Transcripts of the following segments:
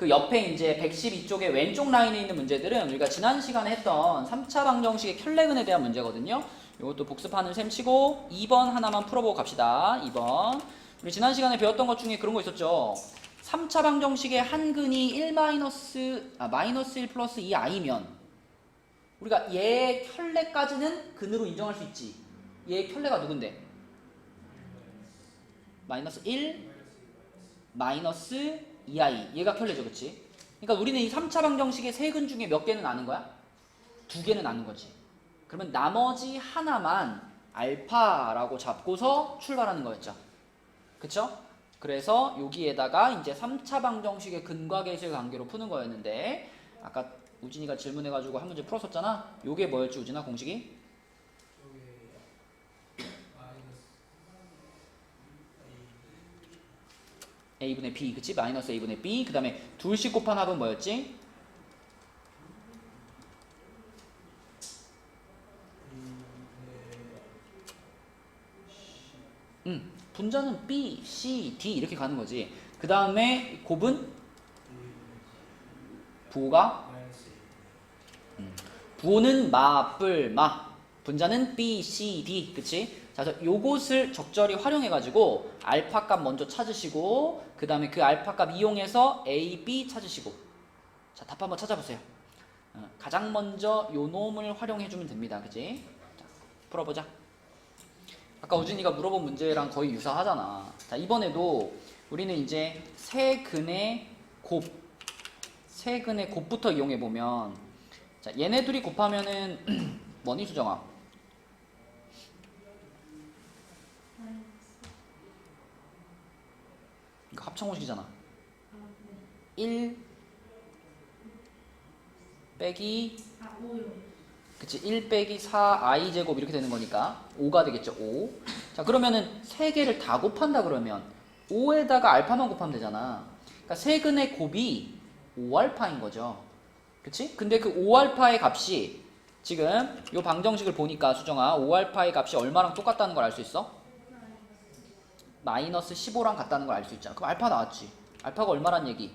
그 옆에 이제 112쪽의 왼쪽 라인에 있는 문제들은 우리가 지난 시간에 했던 3차 방정식의 켤레근에 대한 문제거든요. 이것도 복습하는 셈 치고 2번 하나만 풀어보고 갑시다. 2번. 우리 지난 시간에 배웠던 것 중에 그런 거 있었죠. 3차 방정식의 한 근이 1 마이너스 아 마이너스 1 플러스 2i면 우리가 얘 켤레까지는 근으로 인정할 수 있지. 얘 켤레가 누군데? 마이너스 1 마이너스 2i 얘가 켤레죠 그치? 그러니까 우리는 이 3차 방정식의 세 근 중에 몇 개는 아는 거야? 두 개는 아는 거지 그러면 나머지 하나만 알파라고 잡고서 출발하는 거였죠 그쵸? 그래서 여기에다가 이제 3차 방정식의 근과 계수의 관계로 푸는 거였는데 아까 우진이가 질문해가지고 한 문제 풀었었잖아 요게 뭐였지 우진아 공식이? A분의 b 그치? 마이너스 a분의 b 그 다음에 둘씩 곱한 합은 뭐였지? 음, 분자는 b, c, d 이렇게 가는 거지 그 다음에 곱은 부호가 부호는 마, 뿔, 마 분자는 b, c, d 그치? 자, 그래서 요것을 적절히 활용해가지고 알파 값 먼저 찾으시고 그 다음에 그 알파 값 이용해서 a, b 찾으시고 자, 답 한번 찾아보세요. 어, 가장 먼저 요 놈을 활용해주면 됩니다. 그지? 자, 풀어보자. 아까 우진이가 물어본 문제랑 거의 유사하잖아. 자, 이번에도 우리는 이제 세 근의 곱, 세 근의 곱부터 이용해보면 자, 얘네 둘이 곱하면은 뭐니 수정아? 이거 합성호식이잖아. 1 빼기 아. 그치 1 빼기 4i 제곱 이렇게 되는 거니까 5가 되겠죠 5. 자 그러면은 세 개를 다 곱한다 그러면 5에다가 알파만 곱하면 되잖아. 그러니까 세근의 곱이 5알파인 거죠. 그치? 근데 그 5알파의 값이 지금 요 방정식을 보니까 수정아 5알파의 값이 얼마랑 똑같다는 걸 알 수 있어? 마이너스 15랑 같다는 걸 알 수 있잖아. 그럼 알파 나왔지. 알파가 얼마란 얘기?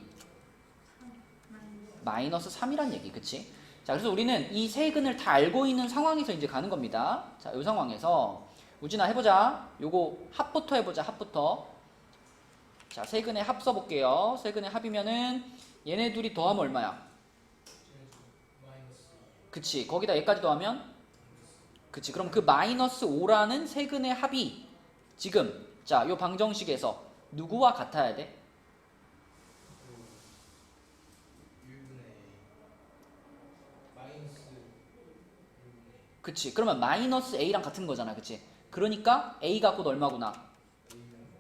마이너스 3이란 얘기, 그치? 자, 그래서 우리는 이 세 근을 다 알고 있는 상황에서 이제 가는 겁니다. 자, 이 상황에서 우진아 해보자. 요거 합부터 해보자. 합부터. 자, 세 근의 합 써볼게요. 세 근의 합이면은 얘네 둘이 더하면 얼마야? 그치. 거기다 얘까지 더하면? 그치. 그럼 그 마이너스 5라는 세 근의 합이 지금 자, 요 방정식에서 누구와 같아야 돼? 그치. 그러면 마이너스 a랑 같은 거잖아. 그치. 그러니까 a가 곧 얼마구나?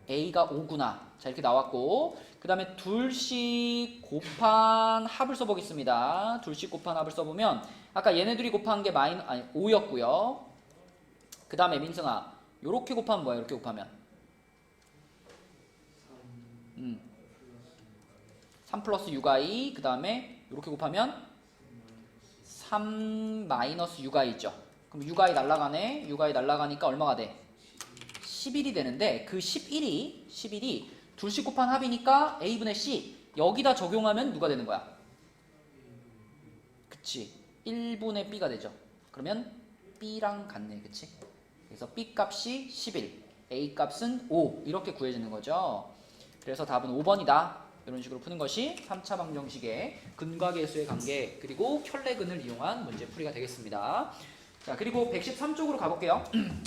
a가 5구나. 자, 이렇게 나왔고. 그 다음에 둘씩 곱한 합을 써보겠습니다. 둘씩 곱한 합을 써보면 아까 얘네들이 곱한 게 마이너, 아니, 5였고요. 그 다음에 민성아, 요렇게 곱하면 뭐야? 이렇게 곱하면? 음. 3 플러스 6i 그 다음에 이렇게 곱하면 3 마이너스 6i죠. 그럼 6i 날라가네. 6i 날라가니까 얼마가 돼? 11이 되는데 그 11이 11이 둘씩 곱한 합이니까 a분의 c 여기다 적용하면 누가 되는 거야? 그치. 1분의 b가 되죠. 그러면 b랑 같네. 그치? 그래서 b 값이 11, a 값은 5 이렇게 구해지는 거죠. 그래서 답은 5번이다. 이런 식으로 푸는 것이 3차 방정식의 근과 계수의 관계 그리고 켤레근을 이용한 문제 풀이가 되겠습니다. 자 그리고 113쪽으로 가볼게요.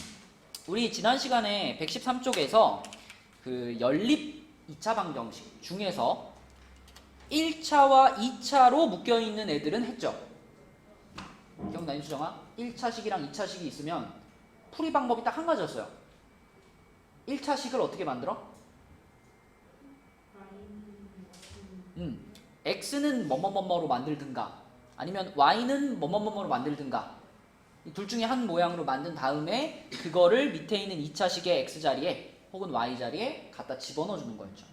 우리 지난 시간에 113쪽에서 그 연립 2차 방정식 중에서 1차와 2차로 묶여 있는 애들은 했죠. 기억나니 수정아? 1차식이랑 2차식이 있으면 풀이 방법이 딱 한 가지였어요. 1차식을 어떻게 만들어? 음, x는 뭐뭐뭐뭐로 만들든가 아니면 y는 뭐뭐뭐뭐로 만들든가 이둘 중에 한 모양으로 만든 다음에 그거를 밑에 있는 2차식의 x 자리에 혹은 y 자리에 갖다 집어넣어 주는 거였죠.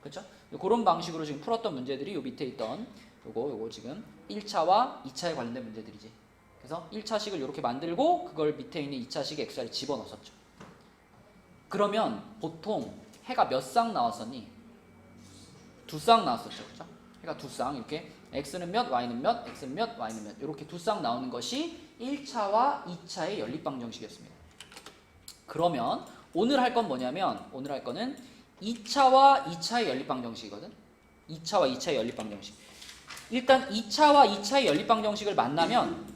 그렇죠? 그런 방식으로 지금 풀었던 문제들이 요 밑에 있던 요거 요거 지금 1차와 2차에 관련된 문제들이지. 그래서 1차식을 이렇게 만들고 그걸 밑에 있는 2차식의 x 자리에 집어넣었죠. 그러면 보통 해가 몇 쌍 나왔었니? 두 쌍 나왔었죠. 그죠? 그러니까 두 쌍 이렇게 x는 몇, y는 몇, x는 몇, y는 몇 이렇게 두 쌍 나오는 것이 1차와 2차의 연립방정식이었습니다. 그러면 오늘 할 건 뭐냐면 오늘 할 거는 2차와 2차의 연립방정식이거든. 2차와 2차의 연립방정식. 일단 2차와 2차의 연립방정식을 만나면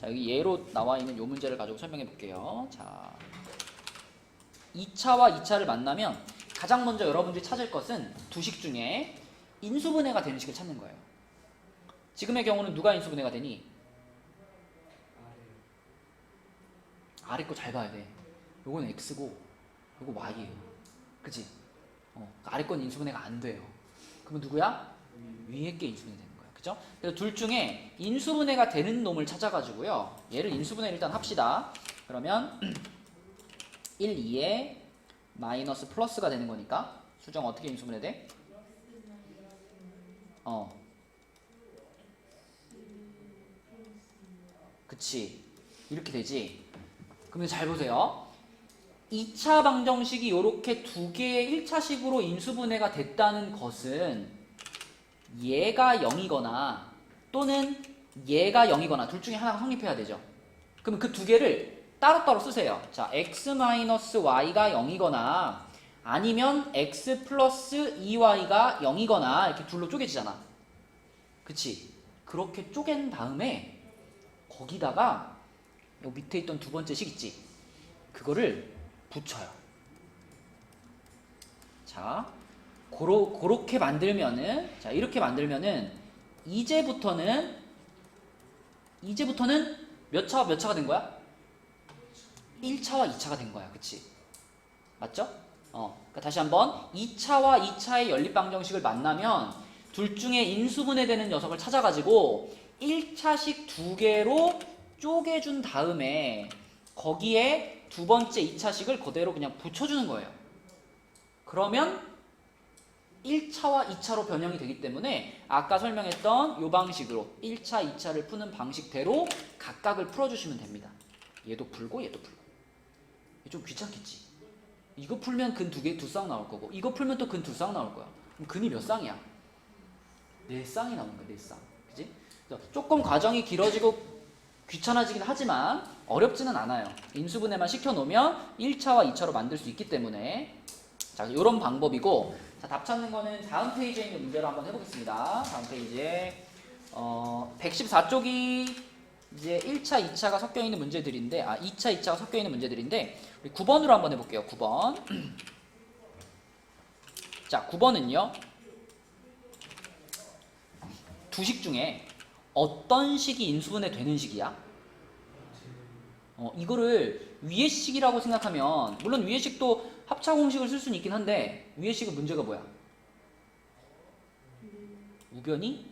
자 여기 예로 나와 있는 요 문제를 가지고 설명해 볼게요. 자 2차와 2차를 만나면 가장 먼저 여러분들이 찾을 것은 두식 중에 인수분해가 되는 식을 찾는 거예요. 지금의 경우는 누가 인수분해가 되니? 아래 거 잘 봐야 돼. 요거는 x고 요거 y예요. 그치? 어, 아래 건 인수분해가 안 돼요. 그러면 누구야? 위에 게 인수분해 되는 거야. 그죠? 그래서 둘 중에 인수분해가 되는 놈을 찾아가지고요. 얘를 인수분해를 일단 합시다. 그러면 1, 2에 마이너스 플러스가 되는 거니까 수정 어떻게 인수분해 돼? 어. 그치. 이렇게 되지. 그러면 잘 보세요. 2차 방정식이 이렇게 두 개의 1차식으로 인수분해가 됐다는 것은 얘가 0이거나 또는 얘가 0이거나 둘 중에 하나가 성립해야 되죠. 그러면 그두 개를 따로따로 쓰세요. 자, x-y가 0이거나 아니면 x 플러스 2y가 0이거나 이렇게 둘로 쪼개지잖아. 그치? 그렇게 쪼갠 다음에 거기다가 요 밑에 있던 두 번째 식 있지? 그거를 붙여요. 자, 고로, 고렇게 만들면은, 자, 이렇게 만들면은, 이제부터는, 이제부터는 몇 차, 몇 차가 된 거야? 1차와 2차가 된 거야. 그치? 맞죠? 어. 그러니까 다시 한번, 2차와 2차의 연립방정식을 만나면, 둘 중에 인수분해 되는 녀석을 찾아가지고, 1차식 두 개로 쪼개준 다음에, 거기에 두 번째 2차식을 그대로 그냥 붙여주는 거예요. 그러면 1차와 2차로 변형이 되기 때문에 아까 설명했던 이 방식으로 1차, 2차를 푸는 방식대로 각각을 풀어주시면 됩니다. 얘도 풀고 얘도 풀고. 좀 귀찮겠지? 이거 풀면 근 두 개, 두 쌍 나올 거고 이거 풀면 또 근 두 쌍 나올 거야. 그럼 근이 몇 쌍이야? 네 쌍이 나오는 거야, 네 쌍. 그지? 조금 과정이 길어지고 귀찮아지긴 하지만 어렵지는 않아요. 인수분해만 시켜놓으면 1차와 2차로 만들 수 있기 때문에 자, 이런 방법이고 자, 답 찾는 거는 다음 페이지에 있는 문제로 한번 해보겠습니다. 다음 페이지에 어, 114쪽이 이제 1차, 2차가 섞여 있는 문제들인데 아, 2차, 2차가 섞여 있는 문제들인데 우리 9번으로 한번 해볼게요. 9번. 자, 9번은요. 두식 중에 어떤 식이 인수분해 되는 식이야? 어, 이거를 위의 식이라고 생각하면 물론 위의 식도 합차 공식을 쓸 수는 있긴 한데 위의 식은 문제가 뭐야? 우변이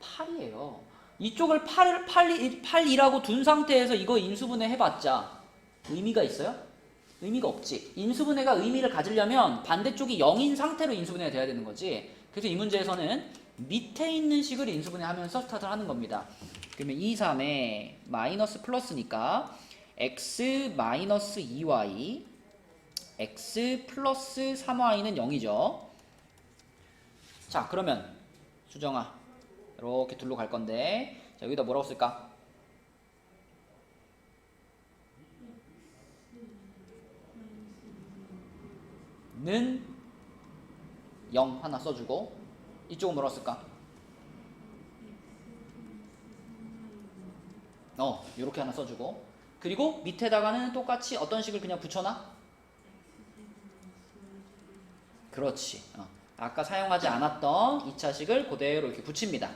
8이에요. 이쪽을 8, 8, 8이라고 둔 상태에서 이거 인수분해 해봤자 의미가 있어요? 의미가 없지. 인수분해가 의미를 가지려면 반대쪽이 0인 상태로 인수분해가 돼야 되는 거지. 그래서 이 문제에서는 밑에 있는 식을 인수분해 하면서 스타트를 하는 겁니다. 그러면 2, 3에 마이너스 플러스니까 x 마이너스 2y x 플러스 3y는 0이죠. 자, 그러면 수정아 이렇게 둘로 갈 건데 자, 여기다 뭐라고 쓸까? 는0 하나 써주고 이쪽은 뭐라고 쓸까? 어, 이렇게 하나 써주고 그리고 밑에다가는 똑같이 어떤 식을 그냥 붙여놔? 그렇지. 어. 아까 사용하지 않았던 2차식을 그대로 이렇게 붙입니다.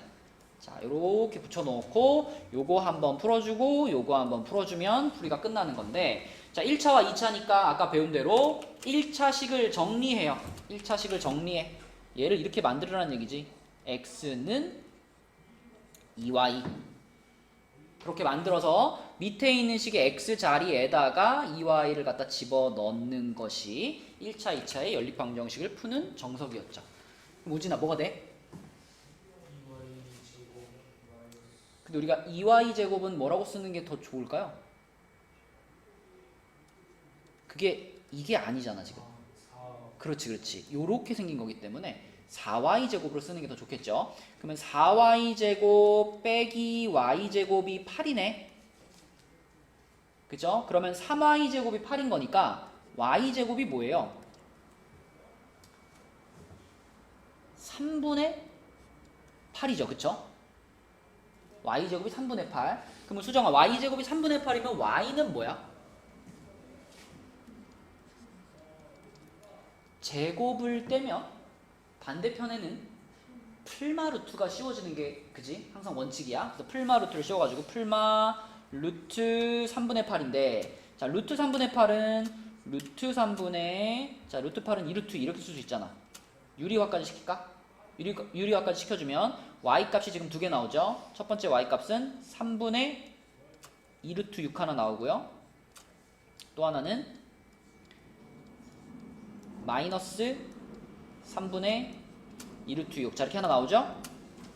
자, 이렇게 붙여놓고 요거 한번 풀어주고 요거 한번 풀어주면 풀이가 끝나는 건데 자, 1차와 2차니까 아까 배운 대로 1차식을 정리해요. 1차식을 정리해. 얘를 이렇게 만들으라는 얘기지. x는 2y 그렇게 만들어서 밑에 있는 식의 x 자리에다가 2y를 갖다 집어 넣는 것이 1차, 2차의 연립방정식을 푸는 정석이었죠. 우진아 뭐가 돼? 근데 우리가 2y 제곱은 뭐라고 쓰는 게 더 좋을까요? 그게 이게 아니잖아 지금. 그렇지, 그렇지. 요렇게 생긴 거기 때문에 4y제곱으로 쓰는 게 더 좋겠죠. 그러면 4y제곱 빼기 y제곱이 8이네. 그죠? 그러면 3y제곱이 8인 거니까 y제곱이 뭐예요? 3분의 8이죠. 그쵸? Y제곱이 3분의 8. 그러면 수정아 y제곱이 3분의 8이면 y는 뭐야? 제곱을 떼면 반대편에는 풀마 루트가 씌워지는 게 그지? 항상 원칙이야. 그래서 풀마 루트를 씌워가지고 풀마 루트 3분의 8인데 자 루트 3분의 8은 루트 3분의 자 루트 8은 2루트 이렇게 쓸 수 있잖아. 유리화까지 시킬까? 유리, 유리화까지 시켜주면 y 값이 지금 두 개 나오죠. 첫 번째 y 값은 3분의 2루트 6 하나 나오고요. 또 하나는 마이너스 3분의 2루트 6. 자, 이렇게 하나 나오죠?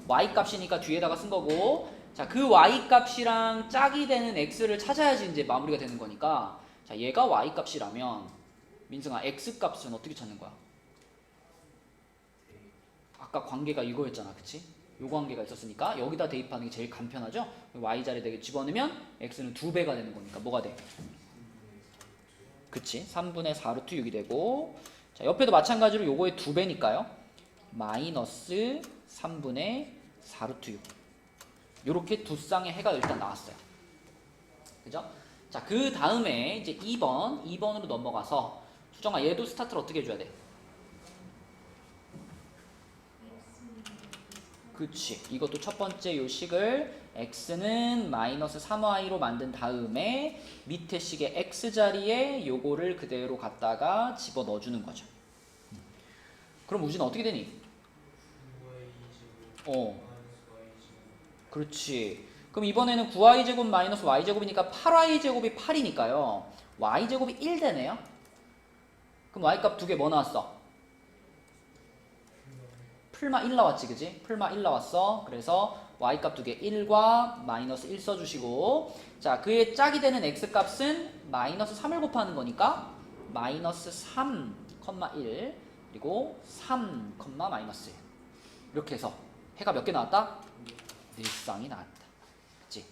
y 값이니까 뒤에다가 쓴 거고. 자, 그 y 값이랑 짝이 되는 x를 찾아야지 이제 마무리가 되는 거니까. 자, 얘가 y 값이라면 민승아, x 값은 어떻게 찾는 거야? 아까 관계가 이거였잖아. 그치? 요 관계가 있었으니까 여기다 대입하는 게 제일 간편하죠? y 자리에 집어넣으면 x는 두 배가 되는 거니까 뭐가 돼? 그치? 3분의 4 루트 6이 되고 자 옆에도 마찬가지로 요거의 두 배니까요. 마이너스 3분의 4 루트 6 요렇게 두 쌍의 해가 일단 나왔어요. 그죠? 자 그 다음에 이제 2번 2번으로 넘어가서 수정아 얘도 스타트를 어떻게 해줘야 돼? 그치 이것도 첫 번째 요 식을 x는 마이너스 3y로 만든 다음에 밑에 식의 x 자리에 요거를 그대로 갖다가 집어 넣어주는 거죠 음. 그럼 우진 어떻게 되니? 어 그렇지 그럼 이번에는 9y제곱 마이너스 y제곱이니까 8y제곱이 8이니까요 y제곱이 1 되네요 그럼 y값 두 개 뭐 나왔어? 풀마 1 나왔지 그지? 풀마 1 나왔어 그래서 y값 두 개 1과 마이너스 1 써주시고 자 그의 짝이 되는 x값은 마이너스 3을 곱하는 거니까 마이너스 3, 1 그리고 3, 마이너스 1 이렇게 해서 해가 몇 개 나왔다? 네 쌍이 나왔다 그치?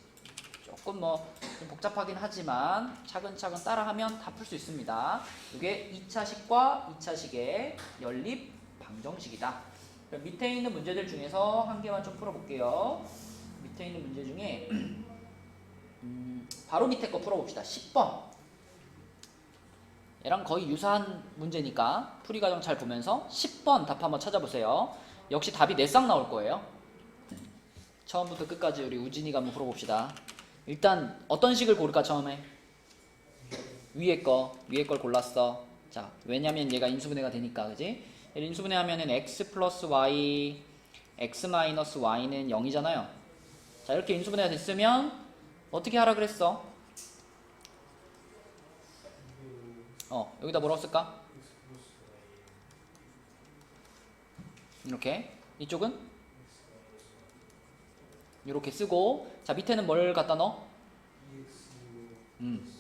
조금 뭐 좀 복잡하긴 하지만 차근차근 따라하면 다 풀 수 있습니다 이게 2차식과 2차식의 연립 방정식이다 밑에 있는 문제들 중에서 한 개만 좀 풀어볼게요. 밑에 있는 문제 중에 음, 바로 밑에 거 풀어봅시다. 10번. 얘랑 거의 유사한 문제니까 풀이 과정 잘 보면서 10번 답 한번 찾아보세요. 역시 답이 4쌍 나올 거예요. 처음부터 끝까지 우리 우진이가 한번 풀어봅시다. 일단 어떤 식을 고를까 처음에? 위에 거, 위에 걸 골랐어. 자, 왜냐면 얘가 인수분해가 되니까, 그지? 인수분해 하면은 x 플러스 y, x 마이너스 y는 0이잖아요. 자, 이렇게 인수분해가 됐으면 어떻게 하라 그랬어? 어, 여기다 뭐라고 쓸까? 이렇게. 이쪽은? 이렇게 쓰고 자, 밑에는 뭘 갖다 넣어? 음.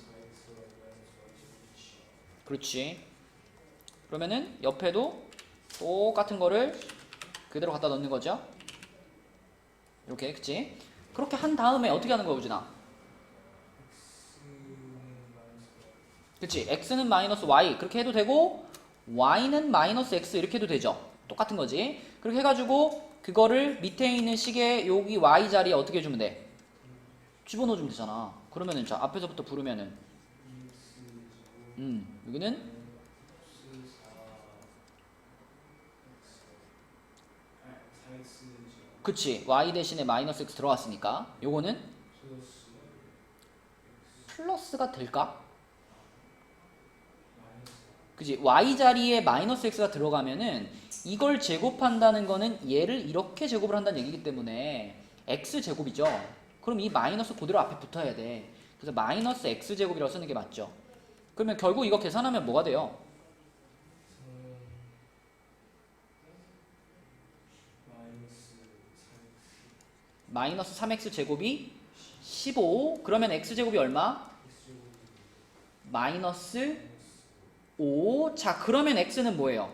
그렇지. 그러면은 옆에도 똑같은 거를 그대로 갖다 넣는 거죠. 이렇게, 그치? 그렇게 한 다음에 어떻게 하는 거야, 우진아? 그치? x는 마이너스 y 그렇게 해도 되고 y는 마이너스 x 이렇게 해도 되죠. 똑같은 거지. 그렇게 해가지고 그거를 밑에 있는 식의 여기 y 자리에 어떻게 해주면 돼? 집어넣어주면 되잖아. 그러면은 자 앞에서부터 부르면은 음 여기는 그치 y 대신에 마이너스 x 들어갔으니까 요거는 플러스가 될까? 그지 y 자리에 마이너스 x가 들어가면은 이걸 제곱한다는 거는 얘를 이렇게 제곱을 한다는 얘기기 때문에 x 제곱이죠. 그럼 이 마이너스 그대로 앞에 붙어야 돼. 그래서 마이너스 x 제곱이라고 쓰는 게 맞죠. 그러면 결국 이거 계산하면 뭐가 돼요? 마이너스 3x 제곱이 15 그러면 x 제곱이 얼마? 마이너스 5. 자, 그러면 x는 뭐예요?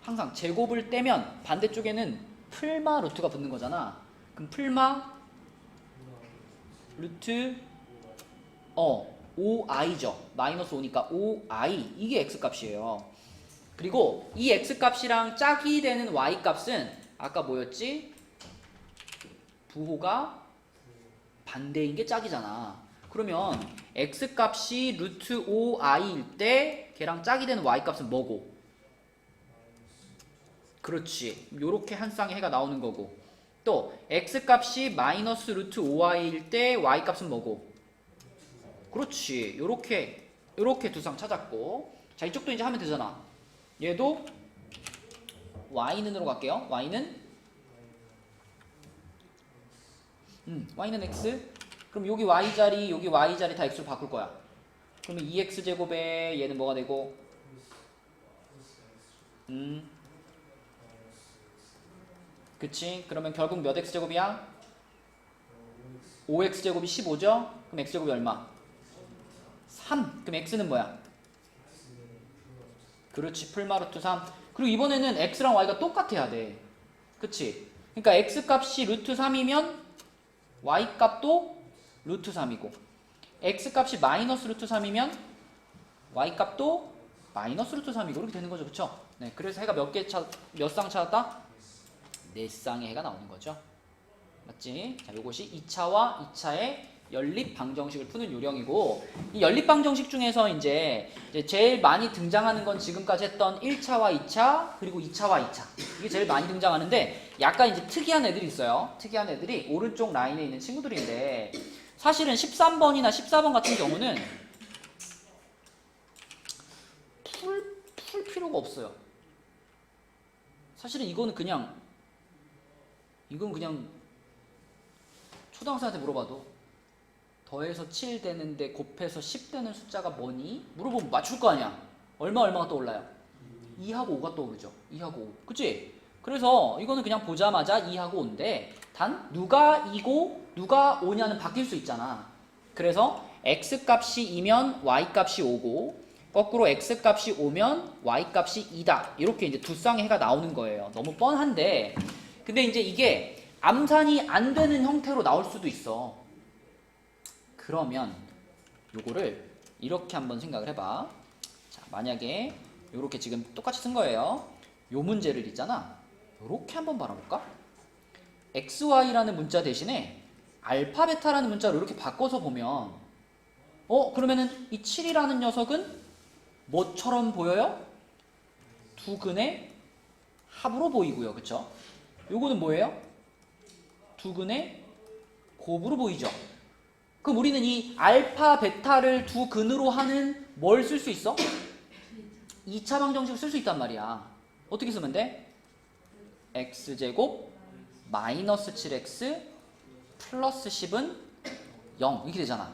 항상 제곱을 떼면 반대쪽에는 풀마 루트가 붙는 거잖아. 그럼 풀마 루트 어 5i죠. 마이너스 5니까 5i 이게 x값이에요. 그리고 이 x 값이랑 짝이 되는 y 값은 아까 뭐였지? 부호가 반대인 게 짝이잖아. 그러면 x 값이 루트 5i일 때 걔랑 짝이 되는 y 값은 뭐고? 그렇지. 요렇게 한 쌍의 해가 나오는 거고. 또 x 값이 마이너스 루트 5i일 때 y 값은 뭐고? 그렇지. 요렇게 요렇게 두 쌍 찾았고. 자, 이쪽도 이제 하면 되잖아. 얘도 y는으로 갈게요. y는 음, y는 x. 그럼 여기 y 자리, 여기 y 자리 다 x로 바꿀 거야. 그러면 2x 제곱에 얘는 뭐가 되고? 음. 그치? 그러면 결국 몇 x 제곱이야? 5x 제곱이 15죠? 그럼 x 제곱이 얼마? 3. 그럼 x는 뭐야? 그렇지. 풀마루트 3. 그리고 이번에는 x랑 y가 똑같아야 돼. 그치? 그러니까 x 값이 루트 3이면 y 값도 루트 3이고 x 값이 마이너스 루트 3이면 y 값도 마이너스 루트 3이고 이렇게 되는 거죠. 그쵸? 네. 그래서 해가 몇 개 찾, 몇 쌍 찾았다? 네 쌍의 해가 나오는 거죠. 맞지? 자, 요것이 2차와 2차의 연립 방정식을 푸는 요령이고 이 연립 방정식 중에서 이제, 이제 제일 많이 등장하는 건 지금까지 했던 1차와 2차 그리고 2차와 2차 이게 제일 많이 등장하는데 약간 이제 특이한 애들이 있어요. 특이한 애들이 오른쪽 라인에 있는 친구들인데 사실은 13번이나 14번 같은 경우는 풀, 풀 필요가 없어요. 사실은 이거는 그냥 이건 그냥 초등학생한테 물어봐도 더해서 7 되는데 곱해서 10 되는 숫자가 뭐니? 물어보면 맞출 거 아니야. 얼마 얼마가 떠올라요? 2하고 5가 떠오르죠. 2하고 5. 그치? 그래서 이거는 그냥 보자마자 2하고 5인데 단 누가 2고 누가 5냐는 바뀔 수 있잖아. 그래서 x 값이 2면 y 값이 5고 거꾸로 x 값이 5면 y 값이 2다. 이렇게 이제 두 쌍의 해가 나오는 거예요. 너무 뻔한데 근데 이제 이게 암산이 안 되는 형태로 나올 수도 있어. 그러면 요거를 이렇게 한번 생각을 해봐. 자, 만약에 요렇게 지금 똑같이 쓴 거예요. 요 문제를 있잖아. 요렇게 한번 바라볼까? xy라는 문자 대신에 알파 베타라는 문자로 이렇게 바꿔서 보면 어 그러면은 이 7이라는 녀석은 뭐처럼 보여요? 두 근의 합으로 보이고요. 그쵸? 요거는 뭐예요? 두 근의 곱으로 보이죠? 그럼 우리는 이 알파, 베타를 두 근으로 하는 뭘 쓸 수 있어? 2차 방정식을 쓸 수 있단 말이야. 어떻게 쓰면 돼? x제곱 마이너스 7x 플러스 10은 0 이렇게 되잖아.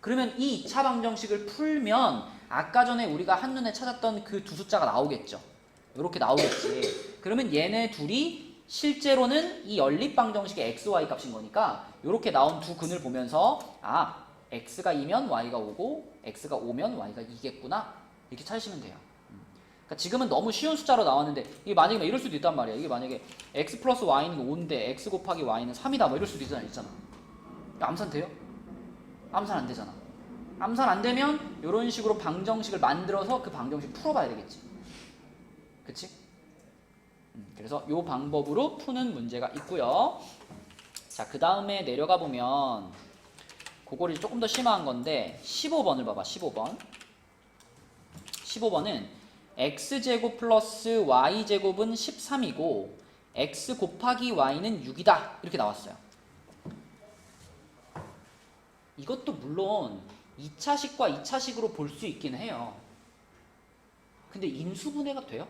그러면 이 2차 방정식을 풀면 아까 전에 우리가 한눈에 찾았던 그 두 숫자가 나오겠죠. 이렇게 나오겠지. 그러면 얘네 둘이 실제로는 이 연립 방정식의 x, y 값인 거니까 이렇게 나온 두 근을 보면서 아 x가 2면 y가 5고 x가 5면 y가 2겠구나 이렇게 찾으시면 돼요. 음. 그러니까 지금은 너무 쉬운 숫자로 나왔는데 이게 만약에 막 이럴 수도 있단 말이야. 이게 만약에 x 플러스 y는 5인데 x 곱하기 y는 3이다 뭐 이럴 수도 있잖아. 있잖아. 암산 돼요? 암산 안 되잖아. 암산 안 되면 이런 식으로 방정식을 만들어서 그 방정식 풀어봐야 되겠지. 그치? 음, 그래서 이 방법으로 푸는 문제가 있고요. 자, 그 다음에 내려가 보면 그거를 조금 더 심화한 건데 15번을 봐봐. 15번. 15번은 x제곱 플러스 y제곱은 13이고 x 곱하기 y는 6이다. 이렇게 나왔어요. 이것도 물론 2차식과 2차식으로 볼 수 있긴 해요. 근데 인수분해가 돼요?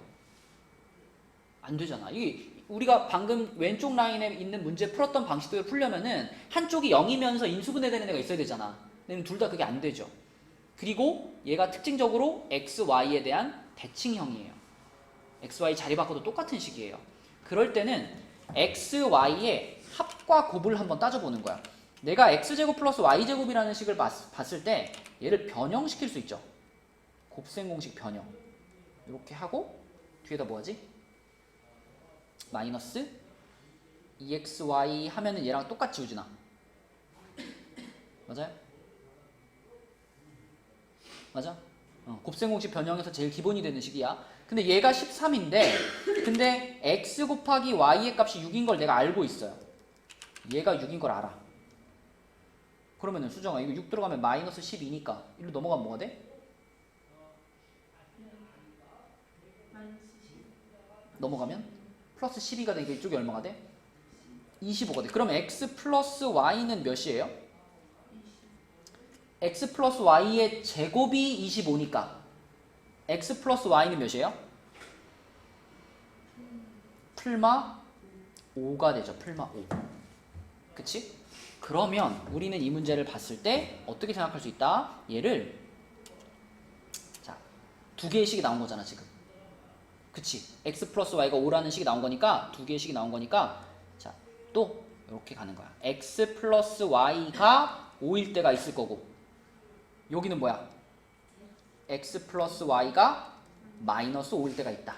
안 되잖아. 이게 우리가 방금 왼쪽 라인에 있는 문제 풀었던 방식대로 풀려면은 한쪽이 0이면서 인수분해 되는 애가 있어야 되잖아. 근데 둘 다 그게 안 되죠. 그리고 얘가 특징적으로 x, y에 대한 대칭형이에요. x, y 자리 바꿔도 똑같은 식이에요. 그럴 때는 x, y의 합과 곱을 한번 따져보는 거야. 내가 x제곱 플러스 y제곱이라는 식을 봤, 봤을 때 얘를 변형시킬 수 있죠. 곱셈 공식 변형. 이렇게 하고 뒤에다 뭐하지? 마이너스 EXY 하면은 얘랑 똑같이 우진아. 맞아요? 맞아? 어, 곱셈공식 변형에서 제일 기본이 되는 식이야. 근데 얘가 13인데 근데 x 곱하기 y의 값이 6인 걸 내가 알고 있어요. 얘가 6인 걸 알아. 그러면은 수정아 이거 6 들어가면 마이너스 12니까 일로 넘어가면 뭐가 돼? 넘어가면 플러스 12가 되니까 이쪽이 얼마가 돼? 25가 돼. 그럼 x 플러스 y는 몇이에요? x 플러스 y의 제곱이 25니까 x 플러스 y는 몇이에요? 풀마 5가 되죠. 풀마 5. 그치? 그러면 우리는 이 문제를 봤을 때 어떻게 생각할 수 있다? 얘를 자, 두 개의 식이 나온 거잖아, 지금. 그치? x 플러스 y가 5라는 식이 나온 거니까 두 개의 식이 나온 거니까 자, 또 이렇게 가는 거야. x 플러스 y가 5일 때가 있을 거고 여기는 뭐야? x 플러스 y가 마이너스 5일 때가 있다.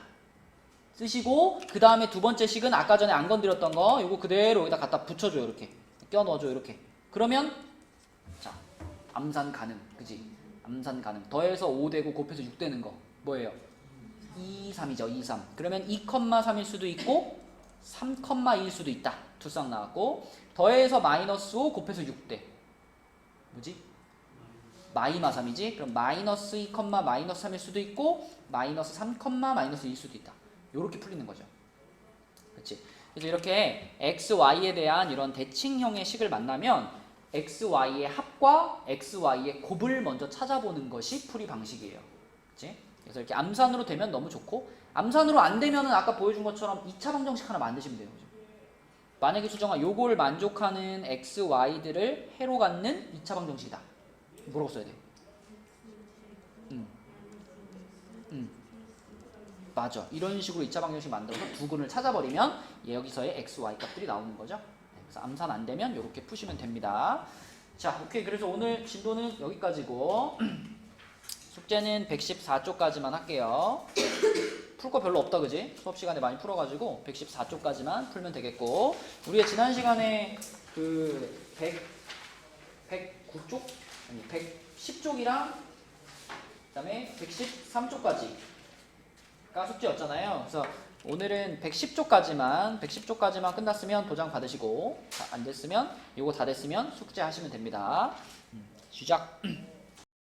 쓰시고 그 다음에 두 번째 식은 아까 전에 안 건드렸던 거 이거 그대로 여기다 갖다 붙여줘요 이렇게 껴 넣어줘 이렇게 그러면 자 암산 가능 그지 암산 가능 더해서 5 되고 곱해서 6 되는 거 뭐예요 2, 3이죠 2, 3 그러면 2,3일 수도 있고 3,2일 수도 있다. 두쌍 나왔고 더해서 마이너스 5 곱해서 6대. 뭐지? 마이마 3이지? 그럼 마이너스 2, 마이너스 3일 수도 있고 마이너스 3, 마이너스 1일 수도 있다. 요렇게 풀리는 거죠. 그렇지 그래서 이렇게 x, y에 대한 이런 대칭형의 식을 만나면 x, y의 합과 x, y의 곱을 먼저 찾아보는 것이 풀이 방식이에요. 그렇지 그래서 이렇게 암산으로 되면 너무 좋고 암산으로 안 되면은 아까 보여준 것처럼 2차 방정식 하나 만드시면 돼요 그죠? 만약에 수정아 요걸 만족하는 x, y들을 해로 갖는 2차 방정식이다 뭐라고 써야 돼? 음. 음. 맞아. 이런 식으로 2차 방정식 만들어서 두 근을 찾아버리면 여기서의 x, y 값들이 나오는 거죠. 네, 그래서 암산 안 되면 이렇게 푸시면 됩니다. 자, 오케이. 그래서 오늘 진도는 여기까지고 숙제는 114쪽까지만 할게요. 풀 거 별로 없다 그지? 수업 시간에 많이 풀어가지고 114쪽까지만 풀면 되겠고 우리의 지난 시간에 그 100, 109쪽? 아니 110쪽이랑 그 다음에 113쪽까지가 숙제였잖아요. 그래서 오늘은 110쪽까지만 110쪽까지만 끝났으면 도장 받으시고 자, 안 됐으면 이거 다 됐으면 숙제 하시면 됩니다. 음, 시작.